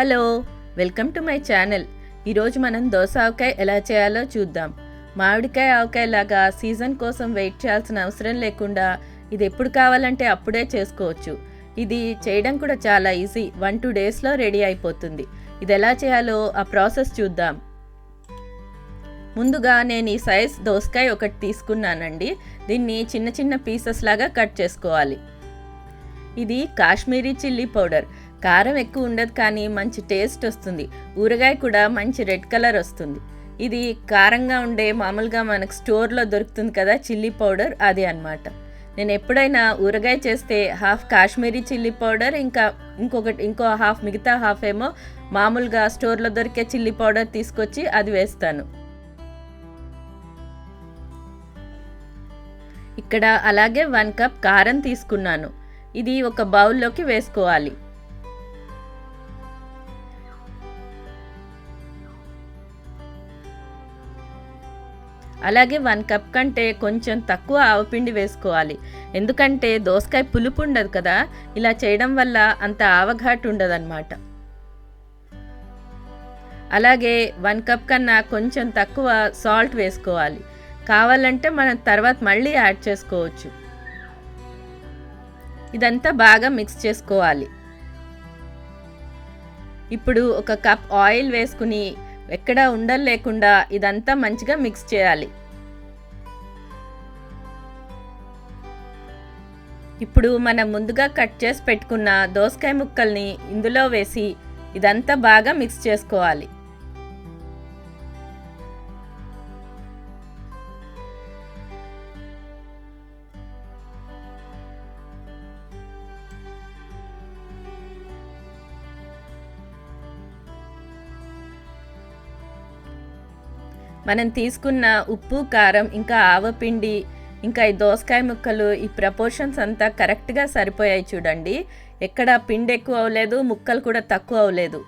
Hello welcome to my channel. ఈరోజు మనం దోస ఆవకాయ ఎలా చేయాలో చూద్దాం. మామిడికాయ ఆవకాయ లాగా సీజన్ కోసం వెయిట్ చేయాల్సిన అవసరం లేకుండా ఇది ఎప్పుడు కావాలంటే అప్పుడే చేసుకోవచ్చు. ఇది చేయడం కూడా చాలా ఈజీ. వన్ టూ డేస్లో రెడీ అయిపోతుంది. ఇది ఎలా చేయాలో ఆ ప్రాసెస్ చూద్దాం. ముందుగా నేను ఈ సైజ్ దోసకాయ ఒకటి తీసుకున్నానండి. దీన్ని చిన్న చిన్న పీసెస్ లాగా కట్ చేసుకోవాలి. ఇది కాశ్మీరీ చిల్లీ పౌడర్. కారం ఎక్కువ ఉండదు కానీ మంచి టేస్ట్ వస్తుంది. ఊరగాయ కూడా మంచి రెడ్ కలర్ వస్తుంది. ఇది కారంగా ఉండే మామూలుగా మనకు స్టోర్లో దొరుకుతుంది కదా చిల్లీ పౌడర్ అది అన్నమాట. నేను ఎప్పుడైనా ఊరగాయ చేస్తే హాఫ్ కాశ్మీరీ చిల్లీ పౌడర్ ఇంకా ఇంకొకటి ఇంకో హాఫ్ మిగతా హాఫ్ ఏమో మామూలుగా స్టోర్లో దొరికే చిల్లీ పౌడర్ తీసుకొచ్చి అది వేస్తాను. ఇక్కడ అలాగే వన్ కప్ కారం తీసుకున్నాను. ఇది ఒక బౌల్లోకి వేసుకోవాలి. అలాగే వన్ కప్ కంటే కొంచెం తక్కువ ఆవపిండి వేసుకోవాలి. ఎందుకంటే దోసకాయ పులుపు ఉండదు కదా ఇలా చేయడం వల్ల అంత ఆవఘాటు ఉండదన్నమాట. అలాగే వన్ కప్ కన్నా కొంచెం తక్కువ సాల్ట్ వేసుకోవాలి. కావాలంటే మనం తర్వాత మళ్ళీ యాడ్ చేసుకోవచ్చు. ఇదంతా బాగా మిక్స్ చేసుకోవాలి. ఇప్పుడు ఒక కప్ ఆయిల్ వేసుకుని ఎక్కడ ఉండలు లేకుండా ఇదంతా మంచిగా మిక్స్ చేయాలి. ఇప్పుడు మనం ముందుగా కట్ చేసి పెట్టుకున్న దోసకాయ ముక్కల్ని ఇందులో వేసి ఇదంతా బాగా మిక్స్ చేసుకోవాలి. మనం తీసుకున్న ఉప్పు కారం ఇంకా ఆవపిండి ఇంకా ఈ దోసకాయ ముక్కలు ఈ ప్రపోర్షన్స్ అంతా కరెక్ట్గా సరిపోయాయి చూడండి. ఎక్కడ పిండి ఎక్కువ అవ్వలేదు ముక్కలు కూడా తక్కువ అవ్వలేదు.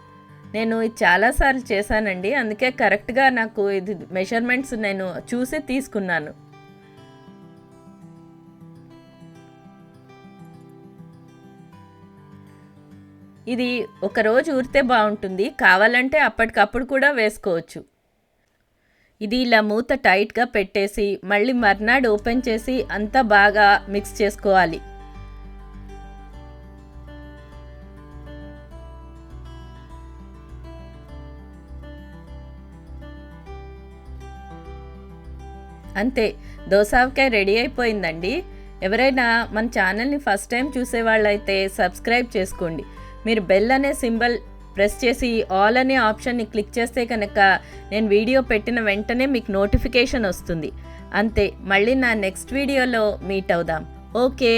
నేను ఇది చాలాసార్లు చేశానండి. అందుకే కరెక్ట్గా నాకు ఇది మెజర్మెంట్స్ నేను చూసి తీసుకున్నాను. ఇది ఒకరోజు ఊరితే బాగుంటుంది. కావాలంటే అప్పటికప్పుడు కూడా వేసుకోవచ్చు. ఇది ఇలా మూత టైట్గా పెట్టేసి మళ్ళీ మర్నాడు ఓపెన్ చేసి అంతా బాగా మిక్స్ చేసుకోవాలి. అంతే దోసావకాయ రెడీ అయిపోయిందండి. ఎవరైనా మన ఛానల్ని ఫస్ట్ టైం చూసేవాళ్ళైతే సబ్స్క్రైబ్ చేసుకోండి. మీరు బెల్ అనే సింబల్ ప్రెస్ చేసి ఆల్ అనే ఆప్షన్ని క్లిక్ చేస్తే కనుక నేను వీడియో పెట్టిన వెంటనే మీకు నోటిఫికేషన్ వస్తుంది. అంతే మళ్ళీ నా నెక్స్ట్ వీడియోలో మీట్ అవుదాం. ఓకే.